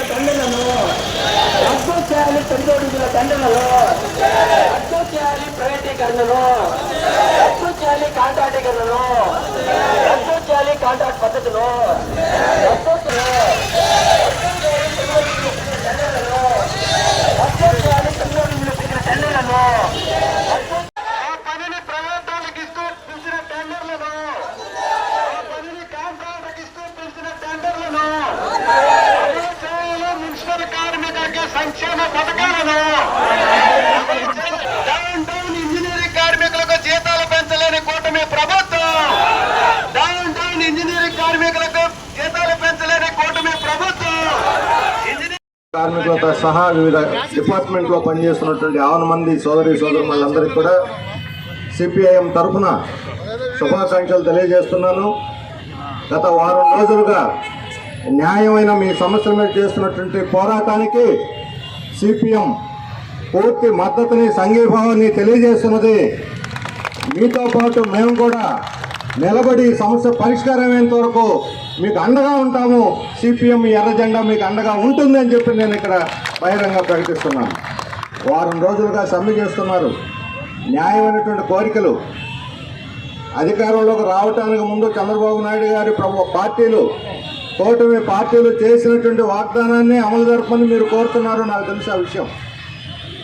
విద్యుత్ టెండర్లను రద్దు చేయాలి పెట్రోల్ డీజిల్ అర్థం చేయాలి ప్రైవేటీకరణను అర్థం చేయాలి కాంట్రాక్టీకరణను. అర్థం చేయాలి కాంట్రాక్ట్ పద్ధతులు. అర్థం చేయాలి సంక్షేమ పథకాలను డౌన్ డౌన్ ఇంజనీరింగ్ కార్మికులకు జీతాలు పెంచలేని కూటమి ప్రభుత్వం. డౌన్ డౌన్ ఇంజనీరింగ్ కార్మికులకు జీతాలు పెంచలేని కూటమి ప్రభుత్వం. ఇంజనీరింగ్ కార్మికులతో సహా వివిధ డిపార్ట్మెంట్లో పనిచేస్తున్నటువంటి ఆరు మంది సోదరి సోదరులందరికీ కూడా సిపిఐఎం తరఫున శుభాకాంక్షలు తెలియజేస్తున్నాను. గత వారం రోజులుగా న్యాయమైన మీ సమస్యల మీద చేస్తున్నటువంటి పోరాటానికి సిపిఎం పూర్తి మద్దతుని సంఘీభావాన్ని తెలియజేస్తున్నది. మీతో పాటు మేము కూడా నిలబడి సమస్య సమస్య పరిష్కారమయ్యేంత వరకు మీకు అండగా ఉంటాము. సిపిఎం ఎర్ర జెండా మీకు అండగా ఉంటుంది అని చెప్పి నేను ఇక్కడ బహిరంగ ప్రకటిస్తున్నాను. వారం రోజులుగా సమ్మె చేస్తున్నారు. న్యాయమైనటువంటి కోరికలు అధికారంలోకి రావటానికి ముందు చంద్రబాబు నాయుడు గారి ప్రభు పార్టీలు కూటమి పార్టీలు చేసినటువంటి వాగ్దానాన్ని అమలు జరపని మీరు కోరుతున్నారు నాకు తెలిసి ఆ విషయం.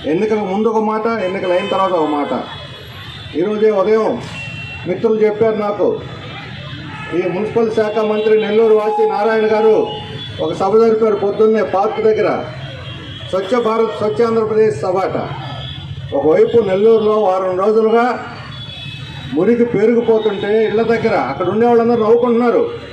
ఎన్నికల ముందు ఒక మాట ఎన్నికలు అయిన తర్వాత ఒక మాట. ఈరోజే ఉదయం మిత్రులు చెప్పారు నాకు. ఈ మున్సిపల్ శాఖ మంత్రి నెల్లూరు వాసి నారాయణ గారు ఒక సభ జరిపారు పొద్దున్నే పార్క్ దగ్గర. స్వచ్ఛ భారత్ స్వచ్ఛ ఆంధ్రప్రదేశ్ సభాట. ఒకవైపు నెల్లూరులో వారం రోజులుగా మురికి పెరిగిపోతుంటే ఇళ్ళ దగ్గర అక్కడ ఉండే వాళ్ళందరూ నవ్వుకుంటున్నారు.